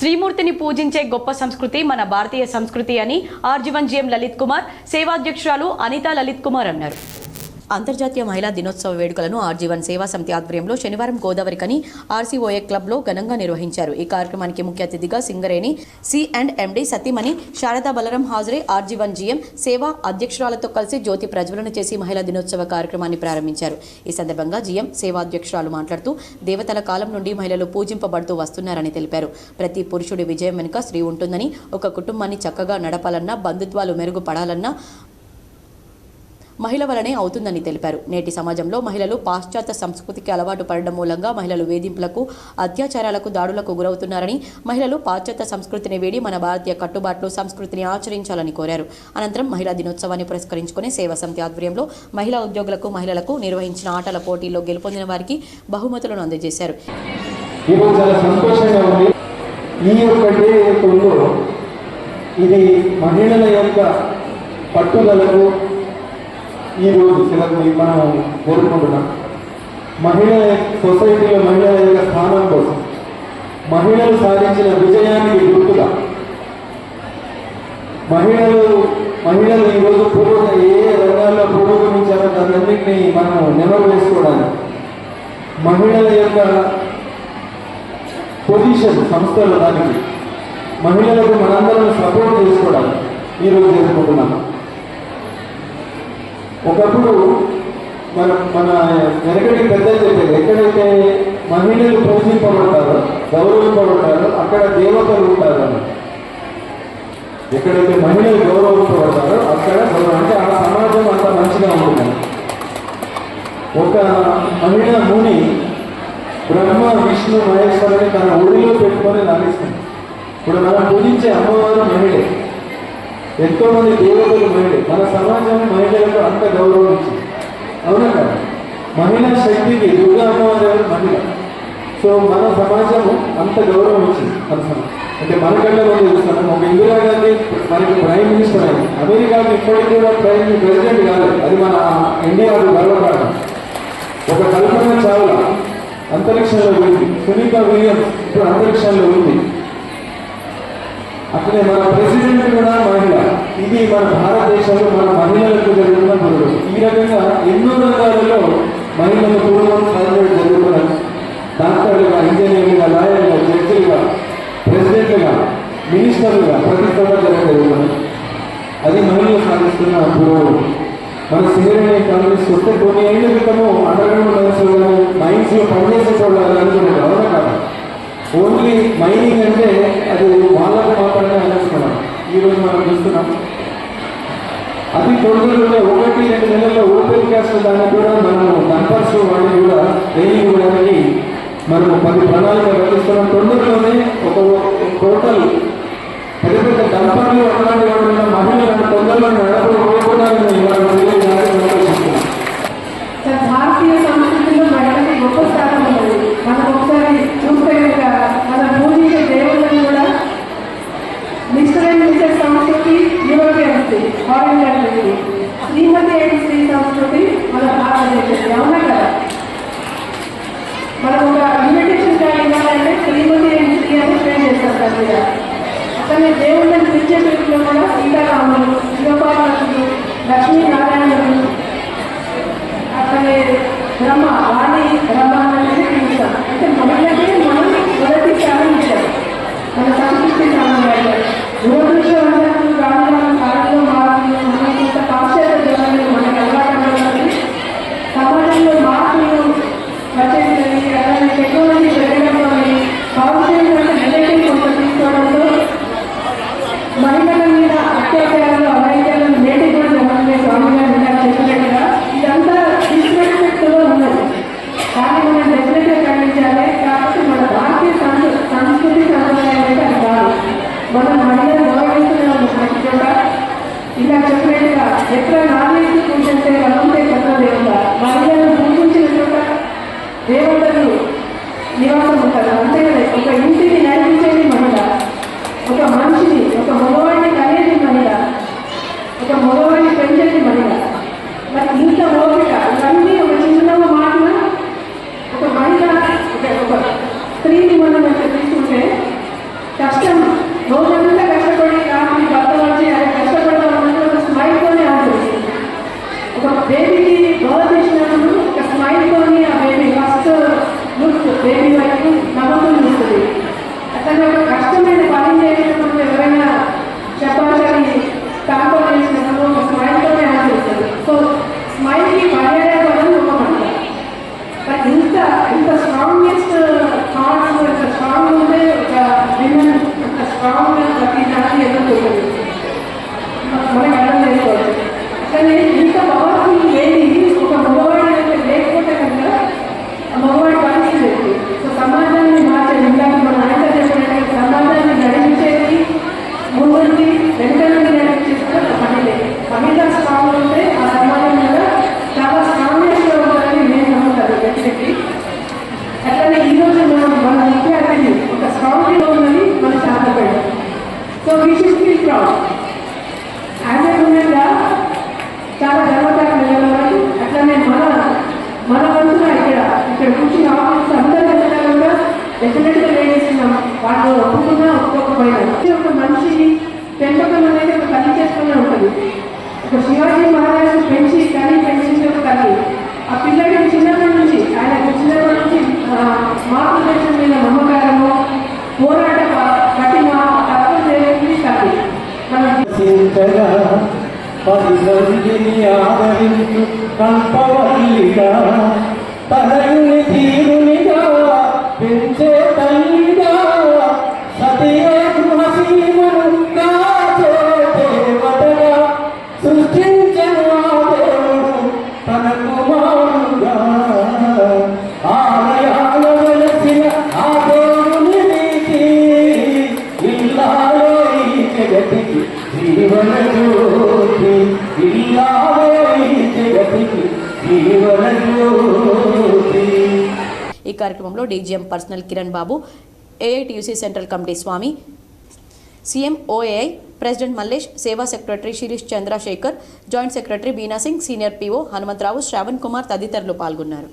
శ్రీమూర్తిని పూజించే గొప్ప సంస్కృతి మన భారతీయ సంస్కృతి అని RG one GM Lalith Kumar సేవాధ్యక్షురాలు Anita Lalit Kumar అన్నారు. అంతర్జాతీయ మహిళా దినోత్సవ వేడుకలను ఆర్జీవన్ సేవా సమితి ఆధ్వర్యంలో శనివారం గోదావరికని ఆర్సీఓఏ క్లబ్లో ఘనంగా నిర్వహించారు. ఈ కార్యక్రమానికి ముఖ్య అతిథిగా సింగరేణి సి అండ్ ఎండి సతీమణి శారదా బలరాం హాజరే ఆర్జీవన్ జీఎం సేవా అధ్యక్షురాలతో కలిసి జ్యోతి ప్రజ్వలన చేసి మహిళా దినోత్సవ కార్యక్రమాన్ని ప్రారంభించారు. ఈ సందర్భంగా జీఎం సేవా అధ్యక్షురాలు మాట్లాడుతూ దేవతల కాలం నుండి మహిళలు పూజింపబడుతూ వస్తున్నారని తెలిపారు. ప్రతి పురుషుడి విజయం వెనుక స్త్రీ ఉంటుందని ఒక కుటుంబాన్ని చక్కగా నడపాలన్నా బంధుత్వాలు మెరుగుపడాలన్నా మహిళ వలనే అవుతుందని తెలిపారు. నేటి సమాజంలో మహిళలు పాశ్చాత్య సంస్కృతికి అలవాటు పడడం మూలంగా మహిళలు వేధింపులకు అత్యాచారాలకు దాడులకు గురవుతున్నారని మహిళలు పాశ్చాత్య సంస్కృతిని వీడి మన భారతీయ కట్టుబాట్లు సంస్కృతిని ఆచరించాలని కోరారు. అనంతరం మహిళా దినోత్సవాన్ని పురస్కరించుకుని సేవా సమితి ఆధ్వర్యంలో మహిళా ఉద్యోగులకు మహిళలకు నిర్వహించిన ఆటల పోటీల్లో గెలుపొందిన వారికి బహుమతులను అందజేశారు. ఈ యొక్క డే ఇది మహిళల యొక్క పట్టుదలకు ఈరోజు సెలవు మనం కోరుకుంటున్నాం. మహిళల సొసైటీలో మహిళల యొక్క స్థానం కోసం మహిళలు సాధించిన విజయానికి గుర్తుగా మహిళలు మహిళలు ఈరోజు పూర్వ ఏ రంగాల్లో పురోగమించారో దాన్నింటినీ మనం నెమరు వేసుకోవడానికి మహిళల యొక్క పొజిషన్ సంస్థల దానికి మహిళలకు మనందరం సపోర్ట్ చేసుకోవడానికి ఈరోజు చేసుకుంటున్నాం ఒకప్పుడు మన మన వెనకటి పెద్దలు చెప్పేది ఎక్కడైతే మహిళలు పోషింపబడతారో గౌరవింపబడతారో అక్కడ దేవతలు ఉంటారు అని ఎక్కడైతే మహిళలు గౌరవింపబడతారో అక్కడ అంటే ఆ సమాజం అంత మంచిగా ఉంటుంది ఒక మహిళ ముని బ్రహ్మ విష్ణు మహేశ్వరుని తన ఊరిలో పెట్టుకొని లాగిస్తుంది ఇప్పుడు మనం పూజించే అమ్మవారు మహిళే. ఎంతో మంది దేవతలు మహిళే మన సమాజం మహిళలకు అంత గౌరవం ఇచ్చింది అవునా కదా? మహిళా శక్తికి దుర్గా అమ్మవారు మహిళ. సో మన సమాజము అంత గౌరవం ఇచ్చింది మన సమాజం. అంటే మన మనం చూస్తున్నాం ఒక ఇందిరా గాంధీ మనకి ప్రైమ్ మినిస్టర్ అయింది అమెరికాకి ఇప్పటికి కూడా ప్రైమ్ ప్రెసిడెంట్ కాలేదు. అది మన ఇండియాకు గర్వకారణం. ఒక కల్పన చావుల అంతరిక్షంలో ఉంది. సునీత విలియమ్స్ ఇప్పుడు అంతరిక్షంలో ఉంది. అట్లే మన ప్రెసిడెంట్ కూడా ఇది మన భారతదేశంలో మన మహిళలకు జరుగుతున్న గొడవ ఈ రకంగా ఎన్నో రంగాలలో మహిళల పూర్వం సాధించడం జరుగుతున్నది డాక్టర్లుగా ఇంజనీర్లుగా లాయర్లుగా జడ్జిలుగా ప్రెసిడెంట్లుగా మినిస్టర్లుగా ప్రతి చోట అది మహిళలు సాధిస్తున్న పురోగతి. మన సింగరేణి కాంగ్రెస్ వస్తే కొన్ని ఏళ్ళ క్రితము అండర్గ్రౌండ్ మైన్స్లో మైన్స్లో పనిచేసే చూడాలి అనుకునేది అవునా కాదు? ఓన్లీ మైనింగ్ అంటే అది వాళ్ళకు మాత్రమే అనుకున్నాం ఈరోజు మనం చూస్తున్నాం రోజుల్లో ఒకటి రెండు నెలల్లో ఓపెన్ క్యాస్ట్ దాన్ని కూడా మనము కన్పర్స్ వాడిని కూడా ట్రైనింగ్ ఇవ్వడానికి మనము పది ప్రణాళిక రచిస్తున్నాం. తొందరలోనే ఒక టోటల్ పెద్ద పెద్ద డంపర్లు అట్లాంటి వాడు ఉన్న మహిళలను తొందరలో నడపకపోవడానికి ఇవాళ తెలియజేయాలని ఆలోచిస్తున్నాం సార్ భారతీయ సంస్కృతిలో మహిళలకు గొప్ప స్థానం ఉన్నది మనం ఒకసారి చూస్తే కనుక మన పూజించే దేవుళ్ళని కూడా మిస్టర్ అండ్ మిస్సెస్ సంస్కృతి Europeans foreign countries Shrimati and Shri సంస్కృతి మన భారతదేశం అవునా కదా మనం ఒక ఇన్విటేషన్ కార్డు ఇవ్వాలంటే శ్రీమతి అండ్ శ్రీ అని ఫ్రేమ్ చేస్తాం సార్ మీద అతని దేవుళ్ళని పిలిచే పేరులో కూడా సీతారాములు శివపార్వతులు అతని బ్రహ్మ వాణి బ్రహ్మ అనేది వెంటనే వెంట నుండి నడిపించేది కూడా ఒక మహిళే స్ట్రాంగ్ ఉంటే ఆ సమాజం మీద చాలా స్ట్రాంగెస్ట్గా ఉంటుందని నేను నమ్ముతాను డెఫినెట్లీ అట్లనే ఈరోజు మనం మన ముఖ్య అతిథి ఒక స్ట్రాంగ్ ఉందని మన శాంతపడ్డాం so we should feel proud ఆంధ్రప్రదేశ్గా చాలా గర్వకారం వెళ్ళాలని అట్లనే మన మన వంతున ఇక్కడ ఇక్కడ కూర్చున్న ఆఫీస్ అందరి దగ్గర కూడా డెఫినెట్గా లేడీస్ వాళ్ళు ఒప్పుకున్నా ఒప్పుకోకపోయినా ఒక మనిషి పెంపకం అనేది ఒక తల్లి చేసుకునే ఒక శివాజీ మహారాజు పెంచి కానీ పెంచింది కానీ ఆ పిల్లడికి చిన్నప్పటి నుంచి ఆయన చిన్నప్పటి నుంచి మాతృదేశం మీద నమ్మకారము పోరాట కఠిన తత్వం చేసింది కానీ మనం పది మందిని ఆదరించు కల్పవల్లిగా తనయుని ఈ కార్యక్రమంలో DGM personnel Kiran Babu AITUC central committee Swamy CM OAI president Mallesh సేవా secretary Sirish Chandrasekhar joint secretary Beena Singh senior PO Hanumantharao Shravan Kumar తదితరులు పాల్గొన్నారు.